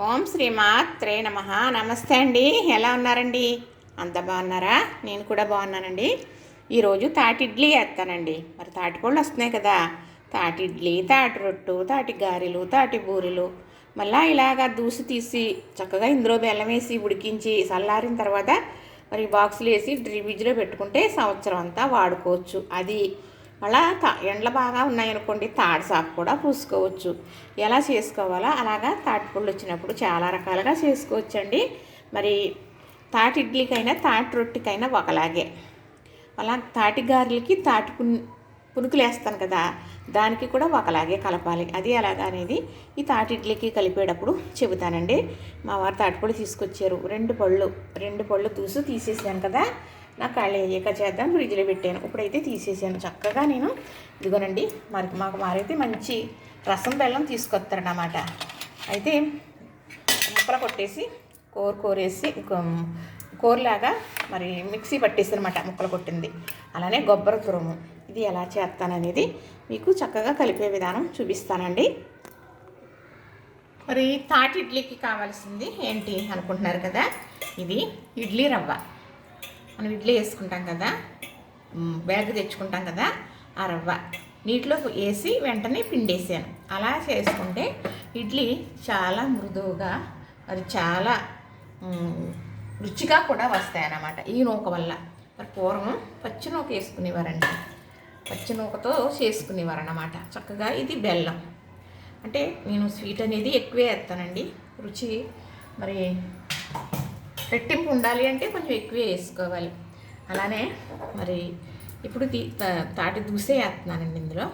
ఓం శ్రీమాత్రే నమ. నమస్తే అండి. ఎలా ఉన్నారండి? అంత బాగున్నారా? నేను కూడా బాగున్నానండి. ఈరోజు తాటి ఇడ్లీ వేస్తానండి. మరి తాటిపళ్ళు వస్తున్నాయి కదా. తాటి ఇడ్లీ తాటి రొట్టు తాటి గారెలు తాటి బూరెలు. మళ్ళా ఇలాగా దూసి తీసి చక్కగా ఇందులో బెల్లం వేసి ఉడికించి చల్లారిన తర్వాత మరి బాక్సులు వేసి ఫ్రిడ్జ్లో పెట్టుకుంటే సంవత్సరం అంతా వాడుకోవచ్చు. అది మళ్ళా తా ఎండలు బాగా ఉన్నాయనుకోండి తాడు సాపు కూడా పూసుకోవచ్చు. ఎలా చేసుకోవాలో? అలాగా తాటిపళ్ళు వచ్చినప్పుడు చాలా రకాలుగా చేసుకోవచ్చండి. మరి తాటి ఇడ్లీకైనా తాటి రొట్టికైనా ఒకలాగే. అలా తాటి గారెలకి తాటి పున్ పునుకులు వేస్తాను కదా దానికి కూడా ఒకలాగే కలపాలి. అది ఎలాగా అనేది ఈ తాటి ఇడ్లీకి కలిపేటప్పుడు చెబుతానండి. మా వారు తాటిపళ్ళు తీసుకొచ్చారు. రెండు పళ్ళు రెండు పళ్ళు దూసు తీసేసాను కదా నా కాళ్ళు అయ్యాక చేద్దాం ఫ్రిడ్జ్లో పెట్టాను. ఇప్పుడైతే తీసేసాను. చక్కగా నేను ఇదిగోనండి మరి మాకు మారైతే మంచి రసం బెల్లం తీసుకొస్తారన్నమాట. అయితే ముక్కలు కొట్టేసి కూర కూరేసి కూరలాగా మరి మిక్సీ పట్టేసి అనమాట ముక్కలు కొట్టింది. అలానే గొబ్బర తురుము. ఇది ఎలా చేస్తాననేది మీకు చక్కగా కలిపే విధానం చూపిస్తానండి. మరి తాటి ఇడ్లీకి కావాల్సింది ఏంటి అనుకుంటున్నారు కదా? ఇది ఇడ్లీ రవ్వ. మనం ఇడ్లీ వేసుకుంటాం కదా బ్యాగ్ తెచ్చుకుంటాం కదా ఆ రవ్వ. నీటిలో వేసి వెంటనే పిండేసాను. అలా చేసుకుంటే ఇడ్లీ చాలా మృదువుగా మరి చాలా రుచిగా కూడా వస్తాయన్నమాట. ఈ నూక వల్ల. మరి పూర్వం పచ్చి నూక వేసుకునేవారండి. పచ్చి నూకతో చేసుకునేవారు అన్నమాట చక్కగా ఇది బెల్లం. అంటే నేను స్వీట్ అనేది ఎక్కువే వేస్తానండి. రుచి మరి రెట్టింపు ఉండాలి అంటే కొంచెం ఎక్కువే వేసుకోవాలి. అలానే మరి ఇప్పుడు తీ తా- తాటి దూసే వేస్తున్నానండి ఇందులో.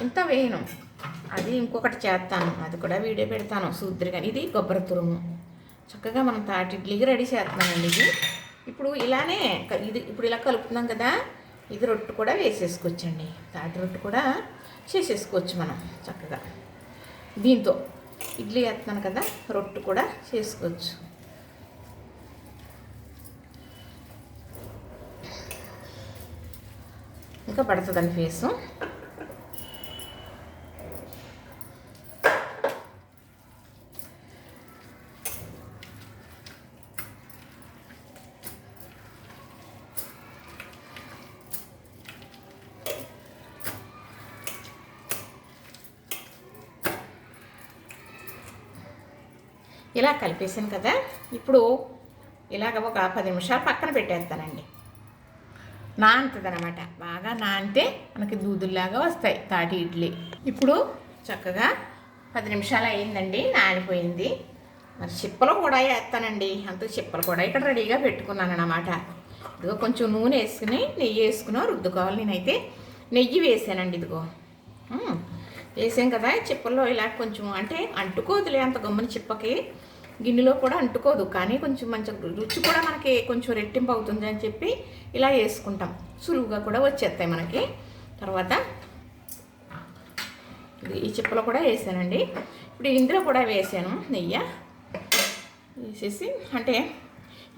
ఇంత వేయను. అది ఇంకొకటి చేస్తాను. అది కూడా వీడియో పెడతాను. సూద్రి కానీ ఇది కొబ్బరి తురుము. చక్కగా మనం తాటి ఇడ్లీకి రెడీ చేస్తున్నామండి ఇది. ఇప్పుడు ఇలానే ఇది ఇప్పుడు ఇలా కలుపుతున్నాం కదా ఇది రొట్టు కూడా వేసేసుకోవచ్చండి. తాటి రొట్టు కూడా చేసేసుకోవచ్చు మనం చక్కగా. దీంతో ఇడ్లీ వేస్తున్నాను కదా రొట్టు కూడా చేసుకోవచ్చు. ఇంకా పడుతుందండి ఫేసు. ఇలా కలిపేసాను కదా. ఇప్పుడు ఇలాగ ఒక పది నిమిషాలు పక్కన పెట్టేస్తానండి. నానుతుంది అనమాట బాగా నానితే మనకి దూదుల్లాగా వస్తాయి తాటి ఇడ్లీ. ఇప్పుడు చక్కగా పది నిమిషాలు అయిందండి నానిపోయింది. మరి చిప్పలు కూడా వేస్తానండి. అంత చిప్పలు కూడా ఇక్కడ రెడీగా పెట్టుకున్నాను అనమాట ఇదిగో కొంచెం నూనె వేసుకుని నెయ్యి వేసుకుని రుద్దుకోవాలి నేనైతే. నెయ్యి వేసానండి ఇదిగో. వేసాం కదా చిప్పల్లో ఇలా కొంచెం అంటే అంటుకోదులే అంత గమ్మున చిప్పకి. గిన్నెలో కూడా అంటుకోదు కానీ కొంచెం మంచి రుచి కూడా మనకి కొంచెం రెట్టింపు అవుతుంది అని చెప్పి ఇలా వేసుకుంటాం. సులువుగా కూడా వచ్చేస్తాయి మనకి. తర్వాత ఈ చిప్పలో కూడా వేసానండి. ఇప్పుడు ఇందులో కూడా వేసాను నెయ్యి. వేసేసి అంటే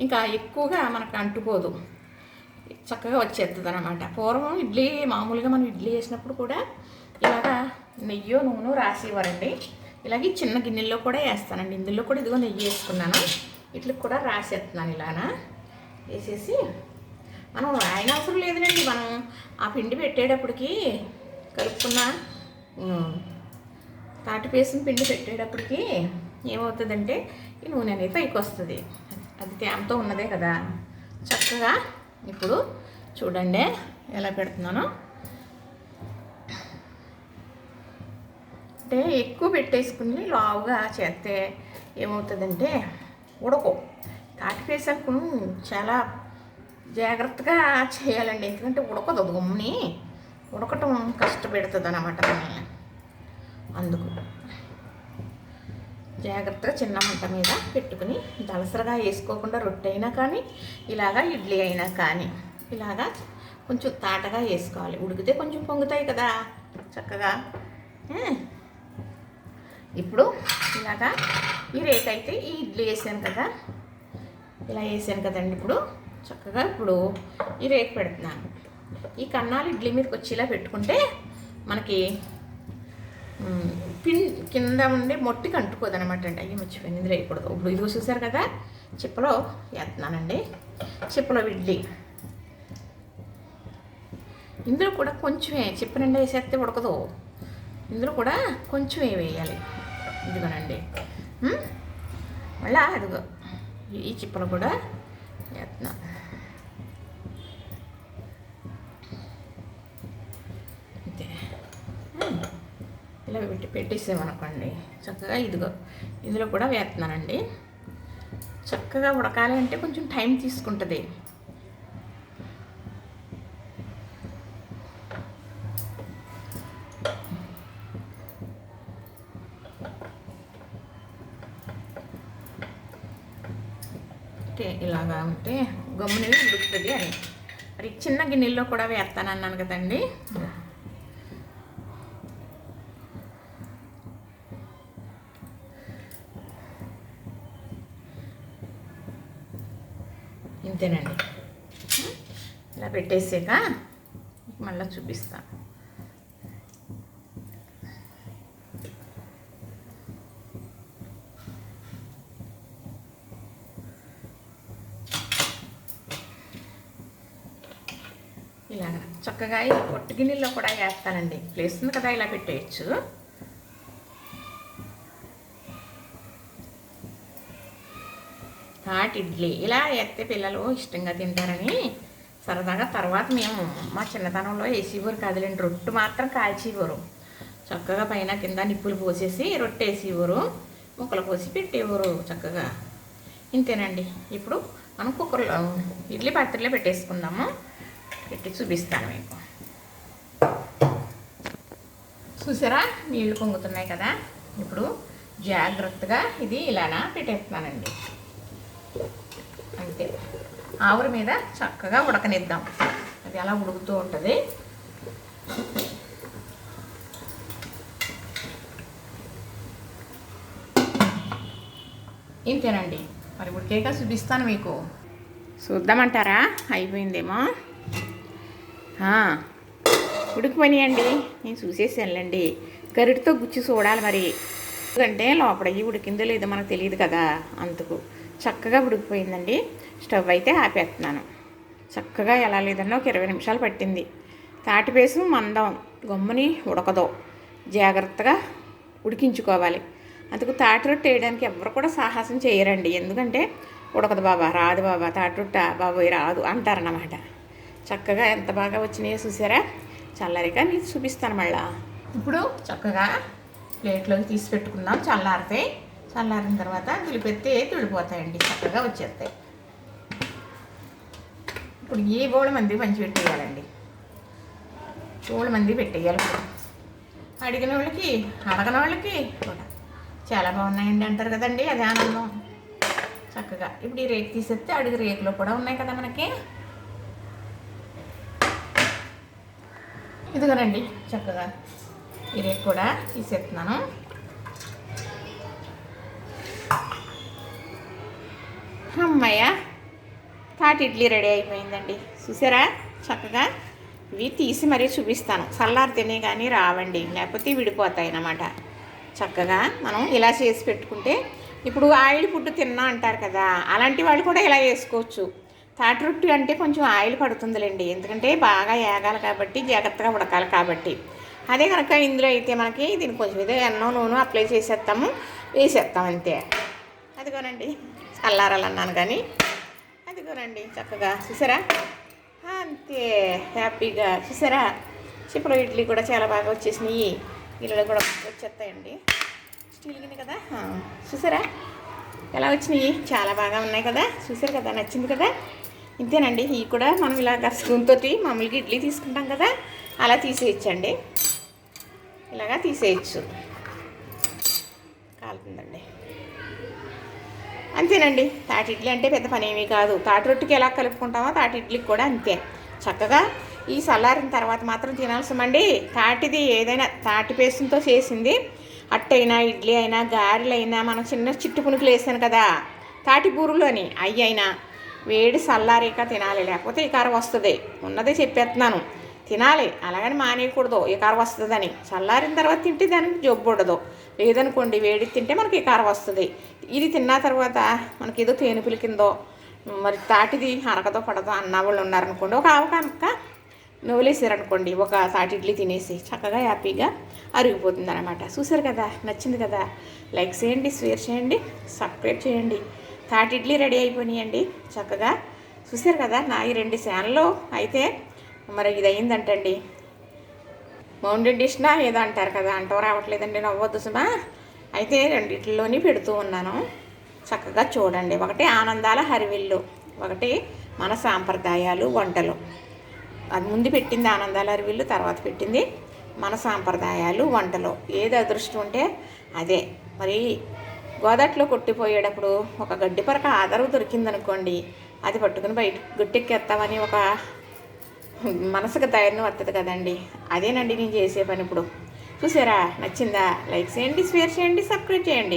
ఇంకా ఎక్కువగా మనకు అంటుకోదు. చక్కగా వచ్చేస్తుంది అనమాట పూర్వం ఇడ్లీ మామూలుగా మనం ఇడ్లీ వేసినప్పుడు కూడా ఇలాగా నెయ్యో నూనె రాసేవారండి. ఇలాగే చిన్న గిన్నెల్లో కూడా వేస్తానండి. ఇందులో కూడా ఇదిగో నెయ్యి వేసుకున్నాను. ఇట్లా కూడా రాసేస్తున్నాను ఇలానా. వేసేసి మనం రాయన అవసరం లేదునండి మనం ఆ పిండి పెట్టేటప్పటికి కలుపుకున్న తాటిపేసిన పిండి పెట్టేటప్పటికి ఏమవుతుందంటే ఈ నూనె అనేది పైకి వస్తుంది. అది తేమతో ఉన్నదే కదా. చక్కగా ఇప్పుడు చూడండి ఎలా పెడుతున్నానో. అంటే ఎక్కువ పెట్టేసుకుని లావుగా చేస్తే ఏమవుతుందంటే ఉడకవు తాటిపేసకు చాలా జాగ్రత్తగా చేయాలండి. ఎందుకంటే ఉడకదు గమ్ముని ఉడకటం కష్టపెడుతుంది అన్నమాట అందుకు జాగ్రత్తగా చిన్న మంట మీద పెట్టుకుని దలసరగా వేసుకోకుండా రొట్టె అయినా కానీ ఇలాగా ఇడ్లీ అయినా కానీ ఇలాగా కొంచెం తాటగా వేసుకోవాలి. ఉడికితే కొంచెం పొంగుతాయి కదా చక్కగా. ఇప్పుడు ఇలాగా ఈ రేక్ అయితే ఈ ఇడ్లీ వేసాను కదా. ఇలా వేసాను కదండి ఇప్పుడు. చక్కగా ఇప్పుడు ఈ రేక్ పెడుతున్నాను. ఈ కన్నాలు ఇడ్లీ మీదకి వచ్చేలా పెట్టుకుంటే మనకి పిన్ కింద ఉండే మొట్టికి అంటుకోదు అనమాట అండి. అయ్యి మర్చిపోయింది ఇందులో వేయకూడదు. ఇప్పుడు ఇది చూసారు కదా? చిప్పలో వేస్తున్నానండి. చిప్పలో ఇడ్లీ. ఇందులో కూడా కొంచెమే చిప్ప నిండా వేసేస్తే ఉడకదు. ఇందులో కూడా కొంచెమే వేయాలి. ఇదిగోనండి. మళ్ళీ అదిగో ఈ చిప్పలు కూడా వేస్తున్నా. అంతే ఇలా పెట్టి పెట్టేసామనుకోండి చక్కగా ఇదిగో. ఇందులో కూడా వేస్తున్నానండి. చక్కగా ఉడకాలి అంటే కొంచెం టైం తీసుకుంటుంది అంటే ఇలాగా ఉంటే గమ్ముని ఉడుకుతుంది అని. మరి చిన్న గిన్నెల్లో కూడా వేస్తానన్నాను కదండి. ఇంతేనండి. ఇలా పెట్టేసాక మళ్ళీ చూపిస్తాను ఇలాగ చక్కగా ఇలా పొట్టు గిన్నెల్లో కూడా వేస్తానండి. ప్లేస్ ఉంది కదా ఇలా పెట్టేయచ్చు. హాట్ ఇడ్లీ. ఇలా వేస్తే పిల్లలు ఇష్టంగా తింటారని సరదాగా తర్వాత మేము మా చిన్నతనంలో వేసేవారు కాదులేండి రొట్టు మాత్రం కాల్చేవారు చక్కగా పైన కింద నిప్పులు పోసేసి రొట్టె వేసేవారు ముక్కలు పోసి పెట్టేవారు చక్కగా. ఇంతేనండి. ఇప్పుడు మనం కుక్కర్లో ఇడ్లీ పాత్రలో పెట్టేసుకుందాము. పెట్టి చూపిస్తాను మీకు. చూసారా? నీళ్ళు పొంగుతున్నాయి కదా. ఇప్పుడు జాగ్రత్తగా ఇది ఇలానా పెట్టేస్తున్నానండి. అంతే. ఆవురి మీద చక్కగా ఉడకనిద్దాం. అది అలా ఉడుకుతూ ఉంటుంది. ఇంతేనండి. మరి ఉడికేక చూపిస్తాను మీకు. చూద్దామంటారా? అయిపోయిందేమో. ఉడికిపోయినాయండి నేను చూసేసానులేండి. గరిటితో గుచ్చి చూడాలి మరి. ఎందుకంటే లోపల ఉడికిందో లేదో మనకు తెలియదు కదా అందుకు. చక్కగా ఉడికిపోయిందండి. స్టవ్ అయితే ఆపేస్తున్నాను. చక్కగా ఎలా లేదన్నా ఒక ఇరవై నిమిషాలు పట్టింది. తాటిపేసు మందం గమ్ముని ఉడకదు. జాగ్రత్తగా ఉడికించుకోవాలి. అందుకు తాటి రొట్టె వేయడానికి ఎవరు కూడా సాహసం చేయరండి. ఎందుకంటే ఉడకదు బాబా రాదు బాబా. తాటి రొట్టె బాబోయ్ రాదు అంటారన్నమాట. చక్కగా ఎంత బాగా వచ్చినాయో చూసారా? చల్లరిగా మీకు చూపిస్తాను మళ్ళా. ఇప్పుడు చక్కగా ప్లేట్లోకి తీసి పెట్టుకుందాం. చల్లారితే చల్లారిన తర్వాత తులిపెత్తి తుడిపోతాయండి. చక్కగా వచ్చేస్తాయి. ఇప్పుడు ఏ బోళ మంది మంచి పెట్టేయాలండి. బోళ మంది పెట్టేయాలి అడిగిన వాళ్ళకి అడగని వాళ్ళకి కూడా. చాలా బాగున్నాయండి అంటారు కదండి అదే ఆనందం. చక్కగా. ఇప్పుడు ఈ రేకు తీసేస్తే అడుగు రేకులో కూడా ఉన్నాయి కదా మనకి. ఇదిగోనండి చక్కగా ఈ రేకు కూడా తీసేస్తున్నాను. అమ్మయ్య తాటి ఇడ్లీ రెడీ అయిపోయిందండి. చూసారా? చక్కగా ఇవి తీసి మరీ చూపిస్తాను. చల్లారితేనే కానీ రావండి లేకపోతే విడిపోతాయి అన్నమాట. చక్కగా మనం ఇలా చేసి పెట్టుకుంటే ఇప్పుడు ఆయిల్ ఫుడ్ తిన్నా అంటారు కదా అలాంటి వాళ్ళు కూడా ఇలా వేసుకోవచ్చు తాటి రొట్టి అంటే కొంచెం ఆయిల్ పడుతుందిలేండి. ఎందుకంటే బాగా ఏగాలి కాబట్టి జాగ్రత్తగా ఉడకాలి కాబట్టి. అదే కనుక ఇందులో అయితే మనకి దీని కొంచెం ఇదే ఎన్నో నూనె అప్లై చేసేస్తాము. వేసేస్తాం అంతే. అదిగోనండి. అల్లారాలన్నాను కానీ. అదిగోనండి చక్కగా చూసారా? అంతే. హ్యాపీగా చూసారా? చిప్పలో ఇడ్లీ కూడా చాలా బాగా వచ్చేసినాయి. ఇల్లు కూడా వచ్చేస్తాయండి. స్టీల్ గిన్నె కదా? చూసారా? ఎలా వచ్చినాయి? చాలా బాగా ఉన్నాయి కదా? చూసారు కదా? నచ్చింది కదా? ఇంతేనండి ఇవి కూడా మనం ఇలాగ స్పూన్తో మామూలుగా ఇడ్లీ తీసుకుంటాం కదా అలా తీసేయచ్చండి. ఇలాగా తీసేయచ్చు. కాలుతుందండి. అంతేనండి తాటి ఇడ్లీ అంటే పెద్ద పని ఏమీ కాదు. తాటి రొట్టికి ఎలా కలుపుకుంటామో తాటి ఇడ్లీకి కూడా అంతే. చక్కగా ఈ చల్లారిన తర్వాత మాత్రం తినాల్సమండి తాటిది ఏదైనా తాటి పేస్టుతో చేసింది. అట్టైనా ఇడ్లీ అయినా గారెలైనా మనం చిన్న చిట్టు పునుకులు వేసాను కదా తాటి బూరులు అని అవి అయినా వేడి చల్లారిక తినాలి. లేకపోతే ఈ కారం వస్తుంది. ఉన్నదే చెప్పేస్తున్నాను తినాలి. అలాగని మానేయకూడదు. ఇకార వస్తుందని. చల్లారిన తర్వాత తింటే దానికి జబ్బు ఉండదు. లేదనుకోండి వేడి తింటే మనకి ఇకార వస్తుంది. ఇది తిన్న తర్వాత మనకి ఏదో తేనుపుల కిందో మరి తాటిది అరకదో పడదో అన్న వాళ్ళు ఉన్నారనుకోండి ఒక ఆవకాక నవ్వులేసారనుకోండి ఒక తాటి ఇడ్లీ తినేసి చక్కగా హ్యాపీగా అరిగిపోతుంది అనమాట చూసారు కదా? నచ్చింది కదా? లైక్ చేయండి షేర్ చేయండి సబ్స్క్రైబ్ చేయండి. తాటి ఇడ్లీ రెడీ అయిపోయినాయండి. చక్కగా చూసారు కదా నా ఈ రెండు శాన్లు అయితే మరి ఇది అయిందంటండి మౌంటైన్ డిష్నా ఏదో అంటారు కదా అంటూ రావట్లేదండి నవ్వద్దు సుమా. అయితే రెండిట్లోని పెడుతూ ఉన్నాను. చక్కగా చూడండి ఒకటి ఆనందాల హరివిల్లు ఒకటి మన సాంప్రదాయాలు వంటలు. అది ముందు పెట్టింది ఆనందాల హరివిల్లు తర్వాత పెట్టింది మన సాంప్రదాయాలు వంటలు. ఏది అదృష్టం ఉంటే అదే. మరి గోదాట్లో కొట్టిపోయేటప్పుడు ఒక గడ్డి పరక ఆధారం దొరికిందనుకోండి అది పట్టుకుని బయట గుట్టెక్కేస్తామని ఒక మనసుకు ధైర్యం వస్తుంది కదండి. అదేనండి నేను చేసే పని ఇప్పుడు. చూసారా? నచ్చిందా? లైక్ చేయండి షేర్ చేయండి సబ్స్క్రైబ్ చేయండి.